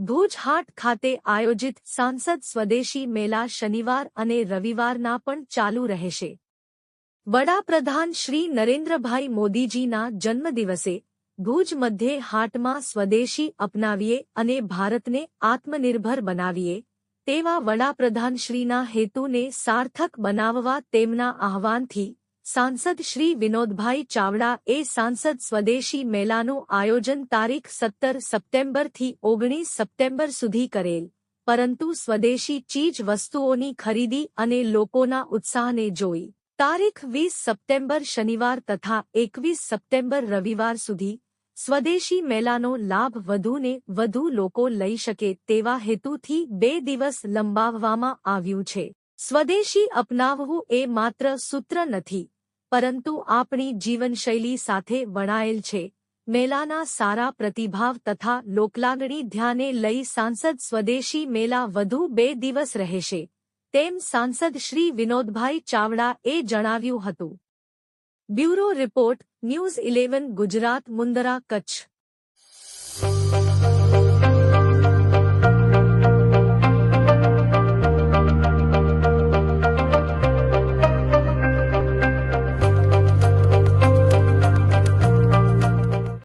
ભરૂચ હાટ ખાતે આયોજિત સાંસદ સ્વદેશી મેલા શનિવાર અને રવિવારના પણ ચાલુ રહેશે. વડાપ્રધાન શ્રી નરેન્દ્રભાઈ મોદીજીના જન્મદિવસે ભુજ મધ્યે હાટમાં સ્વદેશી અપનાવીએ અને ભારતને આત્મનિર્ભર બનાવીએ તેવા વડાપ્રધાનશ્રીના હેતુને સાર્થક બનાવવા તેમના આહવાનથી સાંસદ શ્રી વિનોદભાઈ ચાવડા એ સાંસદ સ્વદેશી મેલાનું આયોજન તારીખ સત્તર સપ્ટેમ્બરથી ઓગણીસ સપ્ટેમ્બર સુધી કરેલ. પરંતુ સ્વદેશી ચીજ વસ્તુઓની ખરીદી અને લોકોના ઉત્સાહને જોઈ. તારીખ વીસ સપ્ટેમ્બર શનિવાર તથા એકવીસ સપ્ટેમ્બર રવિવાર સુધી સ્વદેશી મેલાનો લાભ વધુને વધુ લોકો લઈ શકે તેવા હેતુથી બે દિવસ લંબાવવામાં આવ્યું છે. સ્વદેશી અપનાવવું એ માત્ર સૂત્ર નથી પરંતુ આપણી જીવનશૈલી સાથે વણાયેલ છે. મેલાના સારા પ્રતિભાવ તથા લોકલાગણી ધ્યાને લઈ સાંસદ સ્વદેશી મેલા વધુ બે દિવસ રહેશે. તેમ સાંસદ શ્રી વિનોદભાઈ ચાવડા એ જણાવ્યું હતું. Bureau report, news eleven, Gujarat, Mundra, Kutch.